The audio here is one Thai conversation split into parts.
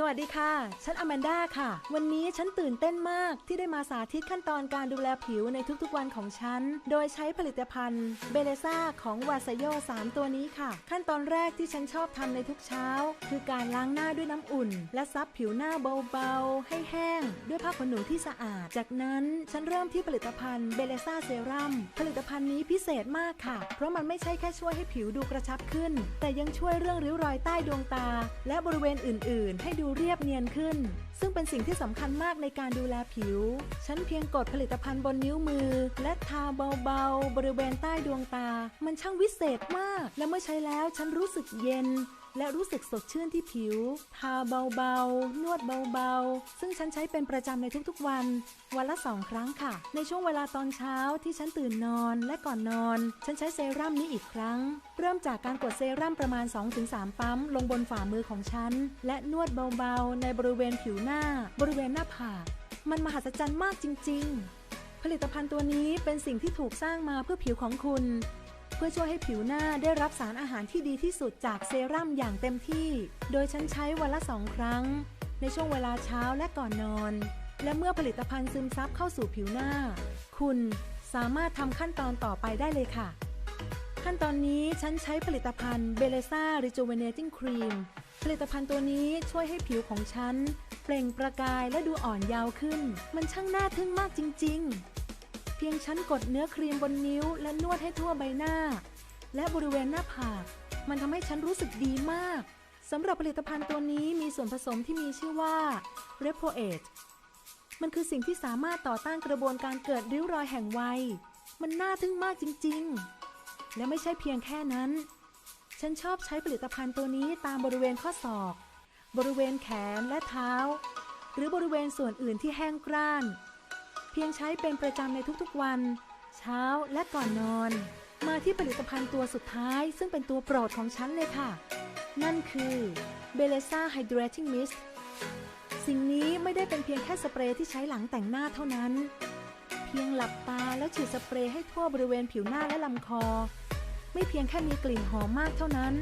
สวัสดีค่ะ ฉันอแมนด้าค่ะ วันนี้ฉันตื่นเต้นมากที่ได้มาสาธิตขั้นตอนการดูแลผิวในทุกๆวันของฉัน โดยใช้ผลิตภัณฑ์เบเลซ่าของวาซโย3ตัวนี้ค่ะ ขั้นตอนแรกที่ฉันชอบทำในทุกเช้า คือการล้างหน้าด้วยน้ำอุ่น และซับผิวหน้าเบาๆ ให้แห้ง ด้วยผ้าขนหนูที่สะอาด จากนั้นฉันเริ่มที่ผลิตภัณฑ์เบเลซ่าเซรั่มผลิตภัณฑ์นี้พิเศษมากค่ะ เพราะมันไม่ใช่แค่ช่วยให้ผิวดูกระชับขึ้น แต่ยังช่วยเรื่องริ้วรอยใต้ดวงตา และบริเวณอื่น ๆ ให้ดูเรียบเนียนขึ้น ซึ่งเป็นสิ่งที่สำคัญมากในการดูแลผิว ฉันเพียงกดผลิตภัณฑ์บนนิ้วมือ และทาเบาๆ บริเวณใต้ดวงตา มันช่างวิเศษมาก และเมื่อใช้แล้วฉันรู้สึกเย็นและรู้สึกสดชื่นที่ผิว ทาเบาๆ นวดเบาๆ ซึ่งฉันใช้เป็นประจำในทุกๆวัน วันละสองครั้งค่ะ ในช่วงเวลาตอนเช้าที่ฉันตื่นนอนและก่อนนอน ฉันใช้เซรั่มนี้อีกครั้ง เริ่มจากการกดเซรั่มประมาณ 2-3 ปั๊ม ลงบนฝ่ามือของฉัน และนวดเบาๆ ในบริเวณผิวหน้าบริเวณหน้าผากมันมหัศจรรย์มากจริง ๆ ผลิตภัณฑ์ตัวนี้เป็นสิ่งที่ถูกสร้างมาเพื่อผิวของคุณ เพื่อช่วยให้ผิวหน้าได้รับสารอาหารที่ดีที่สุดจากเซรั่มอย่างเต็มที่ โดยฉันใช้วันละสองครั้ง ในช่วงเวลาเช้าและก่อนนอน และเมื่อผลิตภัณฑ์ซึมซับเข้าสู่ผิวหน้า คุณสามารถทำขั้นตอนต่อไปได้เลยค่ะ ขั้นตอนนี้ฉันใช้ผลิตภัณฑ์เบเลซ่า Rejuvenating Cream ผลิตภัณฑ์ตัวนี้ช่วยให้ผิวของฉัน เปล่งประกายและดูอ่อนยาวขึ้น มันช่างน่าทึ่งมากจริง ๆ เพียงฉันกดเนื้อครีมบนนิ้ว และนวดให้ทั่วใบหน้า และบริเวณหน้าผาก มันทำให้ฉันรู้สึกดีมากสำหรับผลิตภัณฑ์ตัวนี้มีส่วนผสมที่มีชื่อว่า r e p o a t e มันคือสิ่งที่สามารถต่อต้านกระบวนการเกิดริ้วรอยแห่งวัย มันน่าทึ่งมากจริง ๆ และไม่ใช่เพียงแค่นั้น ฉันชอบใช้ผลิตภัณฑ์ตัวนี้ตามบริเวณข้อศอก บริเวณแขนและเท้า หรือบริเวณส่วนอื่นที่แห้งกร้าน เพียงใช้เป็นประจำในทุกๆวัน เช้าและก่อนนอน มาที่ผลิตภัณฑ์ตัวสุดท้าย ซึ่งเป็นตัวโปรดของฉันเลยค่ะ นั่นคือ b e l e s a Hydrating Mist สิ่งนี้ไม่ได้เป็นเพียงแค่สเปรย์ที่ใช้หลังแต่งหน้าเท่านั้น เพียงหลับตาแล้วฉีดสเปรย์ให้ทั่วบริเวณผิวหน้าและลำคอ ไม่เพียงแค่มีกลิ่นหอมมากเท่านั้น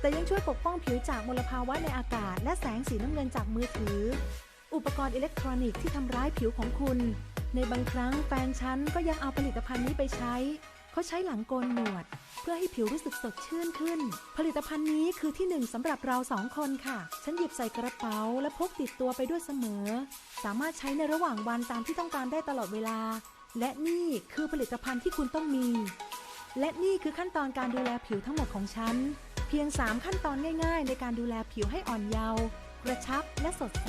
แต่ยังช่วยปกป้องผิวจากมลภาวะในอากาศ และแสงสีน้ำเงินจากมือถือ อุปกรณ์อิเล็กทรอนิกส์ที่ทำร้ายผิวของคุณ ในบางครั้งแฟนฉันก็ยังเอาผลิตภัณฑ์นี้ไปใช้ เขาใช้หลังโกนหนวด เพื่อให้ผิวรู้สึกสดชื่นขึ้น ผลิตภัณฑ์นี้คือที่หนึ่งสำหรับเราสองคนค่ะ ฉันหยิบใส่กระเป๋า และพกติดตัวไปด้วยเสมอ สามารถใช้ในระหว่างวันตามที่ต้องการได้ตลอดเวลา และนี่คือผลิตภัณฑ์ที่คุณต้องมี และนี่คือขั้นตอนการดูแลผิวทั้งหมดของฉัน เพียง 3 ขั้นตอนง่าย ๆ ในการดูแลผิวให้อ่อนเยาว์กระชับและสดใส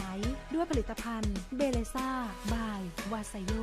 ด้วยผลิตภัณฑ์เบเลซ่าบายวาซโย